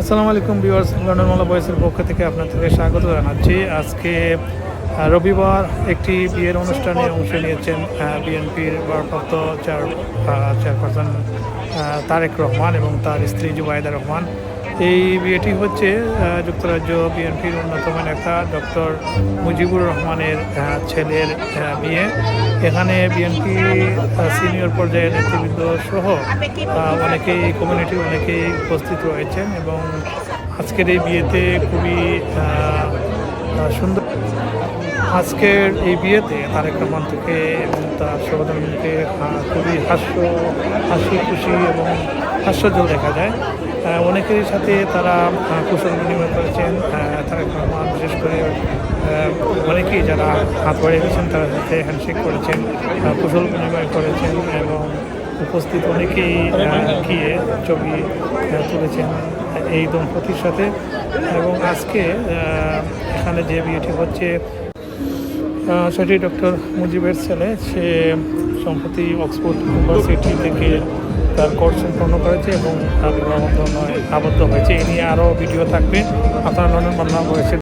আসসালামু আলাইকুম viewers, London মালা বয়েসের পক্ষ থেকে আপনাদেরকে স্বাগত জানাচ্ছি। আজকে রবিবার একটি বিয়ের অনুষ্ঠানে অংশ নিয়েছেন বিএনপির ভারপ্রাপ্ত চেয়ার চেয়ারপারসন তারেক রহমান এবং তার স্ত্রী জুবাইদা রহমান। এই বিয়েটি হচ্ছে যুক্তরাজ্য বিএনপির অন্যতম নেতা ডক্টর মুজিবুর রহমানের ছেলের বিয়ে। এখানে বিএনপি সিনিয়র পর্যায়ের নেতৃবৃন্দ সহ অনেকেই কমিউনিটি অনেকেই উপস্থিত রয়েছেন এবং আজকের এই বিয়েতে খুবই সুন্দর। আজকের এই বিয়েতে তারেক রহমান থেকে এবং তার সহধর্মীকে খুবই হাস্য, হাসি, খুশি এবং হাস্যজ্জ্বল দেখা যায়। অনেকের সাথে তারা কুশল বিনিময় করেছেন। তারেক রহমান বিশেষ করে অনেকেই যারা হাত বাড়িয়ে গেছেন তার সাথে হ্যান্ডশেক করেছেন কুশল বিনিময় করেছেন এবং উপস্থিত অনেকেই গিয়ে ছবি তুলেছেন এই দম্পতির সাথে। এবং আজকে এখানে যে বিয়েটি হচ্ছে সেটি ডক্টর মুজিবের ছেলে। সে সম্প্রতি অক্সফোর্ড ইউনিভার্সিটি থেকে তার কোর্স সম্পন্ন করেছে এবং তার আবদ্ধ হয়েছে। এ নিয়ে আরও ভিডিও থাকবে। আপনার লন্ডন বাংলা বয়সের